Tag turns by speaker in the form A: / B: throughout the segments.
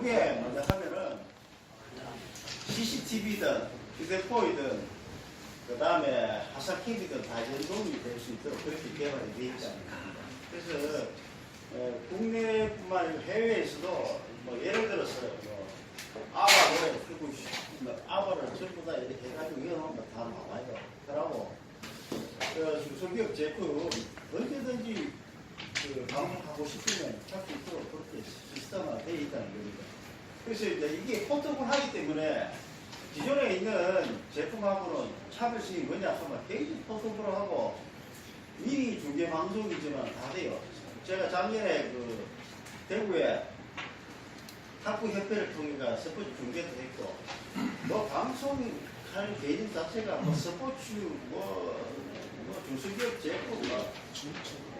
A: 요게 뭐냐 하면은 CCTV든 휴대폰이든 그 다음에 하사키이든 다 연동이 될 수 있도록 그렇게 개발이 되어 있지 않습니까? 그래서 어, 국내뿐만 아니라 해외에서도 뭐 예를 들어서 뭐 아바를 그리고 뭐 아바를 전부 다 이렇게 해가지고 이어놓으면 다 나와요. 그러고 그 중소기업 제품 언제든지 그 방문하고 싶으면 할 수 있도록 그렇게 시스템화 되어 있다는 겁니다. 그래서 이제 이게 포토를 하기 때문에 기존에 있는 제품하고는 차별성이 뭐냐 하면 개인 포토를 하고 미리 중계 방송이지만 다 돼요. 제가 작년에 그 대구에 탁구 협회를 통해가 스포츠 중계도 했고 뭐 방송할 개인 자체가 뭐 스포츠 뭐, 뭐 중소기업 제품 뭐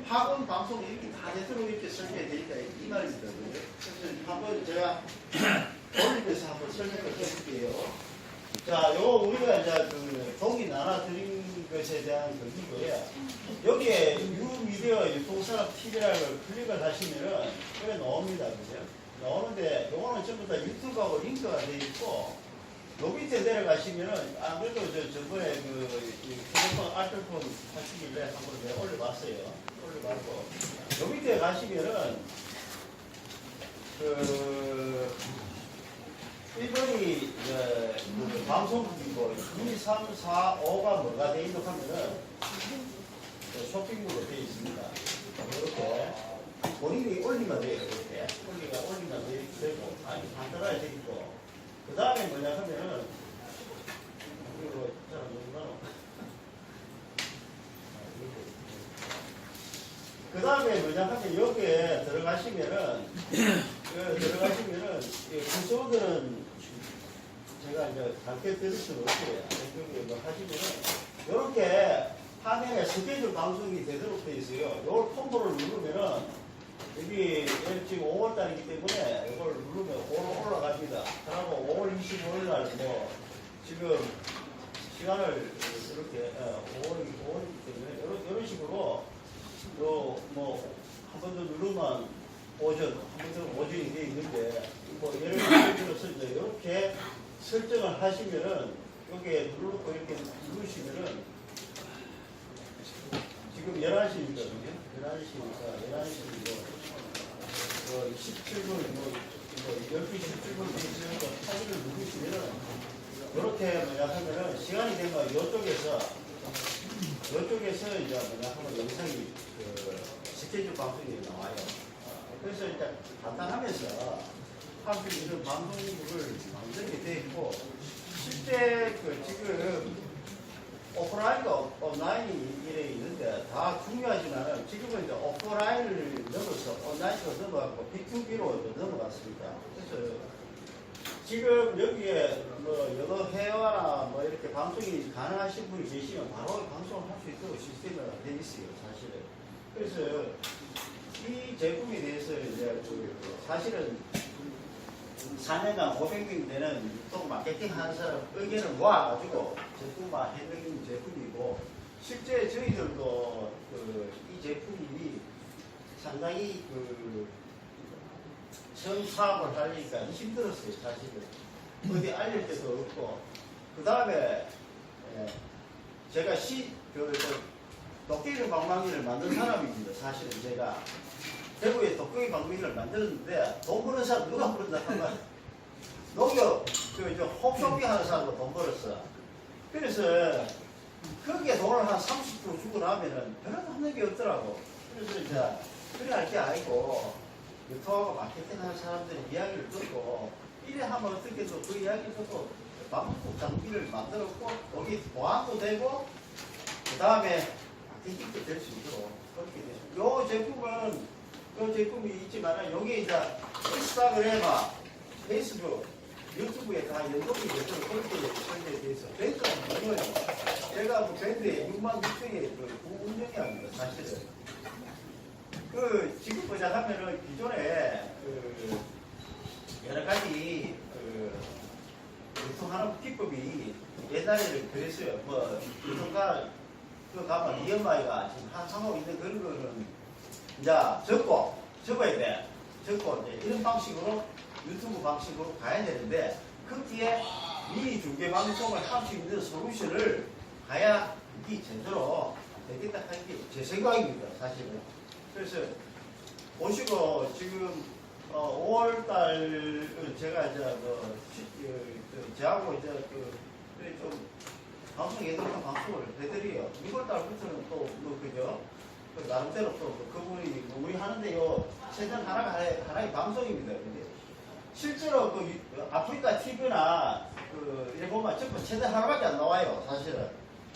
A: 학원 방송 이렇게 다 되도록 이렇게 설계되니까 이 말입니다. 그래서 한번 제가 올리면서 한번 설명을 해볼게요. 자, 요 우리가 이제 그 종이 나눠 드린 것에 대한 그 이거예요. 여기에 유미디어 유통산업 TV라고 클릭을 하시면은 그래 나옵니다. 그죠? 나오는데 요거는 전부 다 유튜브하고 링크가 되어 있고 요 밑에 내려가시면은 안 그래도 저 저번에 그이 휴대폰 알뜰폰 하시길래 한번 내가 올려봤어요. 올려봤고 요 밑에 가시면은 그 1번이 이제 그 방송국이고 2, 3, 4, 5가 뭐가 돼 있노 하면은 그 쇼핑몰로 되어 있습니다. 이렇게 본인이 올리면 돼요. 이렇게 올리가 올리면 돼- 되고 아니 간단하게 돼 있고 그 다음에 뭐냐 하면은 이거 잘 모르나? 그 다음에 뭐냐 하면 여기에 들어가시면은 그 들어가시면은 이 구조들은 제가 이제 밝게 드릴 수는 없어요. 여기 뭐 하시면은 이렇게 화면에 스케줄 방송이 되도록 돼 있어요. 이걸 콤보를 누르면은 여기 지금 5월 달이기 때문에 이걸 누르면 5월 올라갑니다. 그리고 5월 25일 날 뭐 지금 시간을 이렇게 어, 5월 5월이기 때문에 이런, 이런 식으로 요뭐 한 번 더 누르면 오전, 한 번 더 오전이 돼 있는데 뭐 예를 들어서 이제 이렇게 설정을 하시면은 여기에 누르고 이렇게 누르시면은 지금 11시니거든요. 11시니까 11시니까 뭐 17분 뭐, 뭐 12시 17분 되시니까 타기를 누르시면은 이렇게 뭐냐 하면은 시간이 되면 이쪽에서 이쪽에서 이제 뭐냐 하면 영상이 그 스케줄 방송이 나와요. 어, 그래서 이제 간단하면서 할수 있는 방송국을 만들게 돼 있고 실제 그 지금 오프라인과 온라인이 이래 있는데 다 중요하지만은 지금은 이제 오프라인을 넘어서 온라인으로 넘어가고 B2B로 넘어갔습니다. 그래서 지금 여기에 뭐 여러 해외나 뭐 이렇게 방송이 가능하신 분이 계시면 바로 방송을 할 수 있도록 시스템이 되어 있어요, 사실은. 그래서 이 제품에 대해서 이제 그 사실은 4년간 500명 되는 유통 마케팅 하는 사람 의견을 모아가지고 제품화 해드린 제품이고 실제 저희들도 그 이 제품이 상당히 그 처음 사업을 하려니까 힘들었어요, 사실은. 어디 알릴 데도 없고. 그 다음에, 제가 시, 그, 저, 도깨비 방망이를 만든 사람입니다, 사실은 제가. 대구에 도깨비 방망이를 만들었는데, 돈 버는 사람 누가 버는다 하면, 농협, 그, 저, 홈쇼핑 하는 사람도 돈 벌었어. 그래서, 거기에 돈을 한 30% 주고 나면은, 별로 하는 게 없더라고. 그래서 이제, 그래 할 게 아니고, 유튜브하고 마케팅 하는 사람들이 이야기를 듣고 이래 하면 어떻게 또 그 이야기 듣고 방법 장비를 만들었고 거기 보안도 되고 그 다음에 마케팅도 될 수 있도록 그렇게 됐습니다. 요 제품은 요 제품이 있지만 여기에 이제 인스타그램, 페이스북, 유튜브에 다 연동이 되도록 그렇게 설계되어 있어. 밴드는 뭐예요? 제가 뭐 밴드에 6만 6천에 그 운영이 합니다, 사실은. 그 지금 보자 하면은 기존에 그 여러 가지 그 유통하는 기법이 옛날에는 그랬어요. 뭐 유통가 그 가면 이엄마이가 지금 한 하고 있는 그런 거는 이제 적고 적어야 돼. 적고 이제 이런 방식으로 유튜브 방식으로 가야 되는데 거기에 미니 중계 방송을 할 수 있는 솔루션을 가야 이게 제대로 되겠다 하는 게 제 생각입니다, 사실은. 그래서 보시고 지금 어, 5월달 제가 이제 그, 시- 그, 그 저하고 이제 그, 그좀 방송 예능성 방송을 해드려요. 6월달부터는 또 뭐 그죠? 그 나름대로 또 그분이 뭐 우리 하는데요 하나가 하나의, 하나의 방송입니다. 근데 실제로 그 유- 아프리카 TV나 그 이래 보면 전부 최대 하나밖에 안 나와요. 사실은.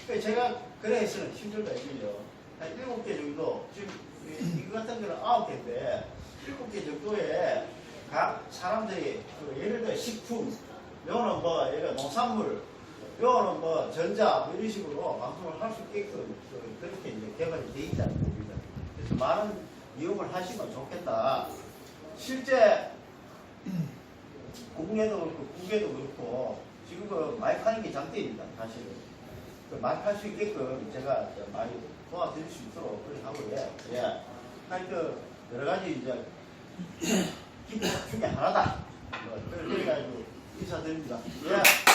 A: 그 제가 그래 해서는 힘들다 이거죠. 한 일곱 개 정도 지금 이- 이거 같은 거는 아홉 개인데 일곱 개 정도의 각 사람들이 그 예를 들어 식품, 요거는 뭐 예를 농산물, 요거는 뭐 전자 뭐 이런 식으로 방송을 할 수 있게끔 그- 그렇게 이제 개발이 돼 있다는 겁니다. 그래서 많은 이용을 하시면 좋겠다. 실제 국내도 그렇고 국외도 그렇고 지금 그 많이 파는 게 장대입니다. 사실은. 그 많이 팔 수 있게끔 제가 많이 도와드릴 수 있도록 그렇게 하고 예. 예. 하여튼 여러 가지 이제 기법 중에 하나다. 뭐, 그래- 그래가지고 인사드립니다. 예.